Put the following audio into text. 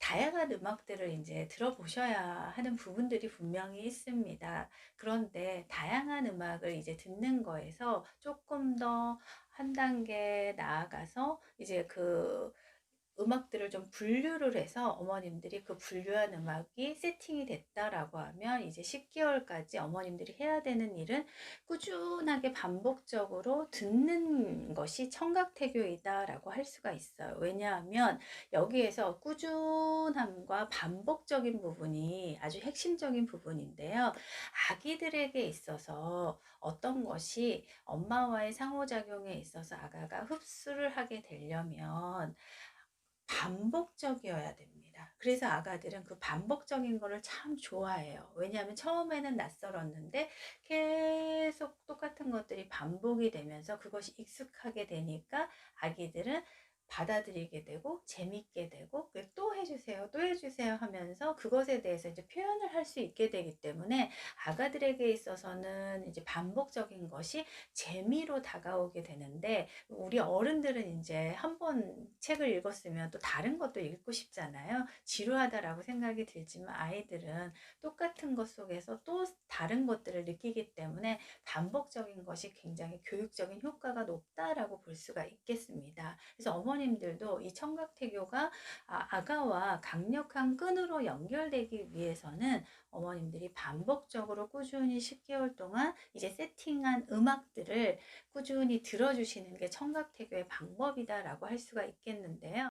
다양한 음악들을 인제 들어보셔야 하는 부분들이 분명히 있습니다. 그런데 다양한 음악을 이제 듣는 거에서 쪼끔 더한 단계 나아가서 이제 그 음악들을 좀 분류를 해서 어머님들이 그 분류한 음악이 세팅이 됐다라고 하면 이제 10 개월까지 어머님들이 해야 되는 일은 꾸준하게 반복적으로 듣는 것이 청각태교이다라고 할 수가 있어요. 왜냐하면 여기에서 꾸준함과 반복적인 부분이 아주 핵심적인 부분인데요. 아기들에게 있어서 어떤 것이 엄마와의 상호작용에 있어서 아가가 흡수를 하게 되려면 반복적이어야 됩니다. 그래서 아가들은 그 반복적인 거를 참 좋아해요. 왜냐하면 처음에는 낯설었는데 계속 똑같은 것들이 반복이 되면서 그것이 익숙하게 되니까 아기들은 받아들이게 되고 재밌게 되고 그 "또 해 주세요. 또 해 주세요." 하면서 그것에 대해서 이제 표현을 할 수 있게 되기 때문에 아가들에게 있어서는 이제 반복적인 것이 재미로 다가오게 되는데 우리 어른들은 인제 한 번 책을 읽었으면 또 다른 것도 읽고 싶잖아요. '지루하다.'라고 생각이 들지만 아이들은 똑같은 것 속에서 또 다른 것들을 느끼기 때문에 '반복적인 것이 굉장히 교육적인 효과가 높다.'라고 볼 수가 있겠습니다. 그래서 어머 님들도 이 청각태교가 아 아가와 강력한 끈으로 연결되기 위해서는 어머님들이 반복적으로 꾸준히 10 개월 동안 이제 세팅한 음악들을 꾸준히 들어 주시는 게 청각태교의 방법이다라고 할 수가 있겠는데요.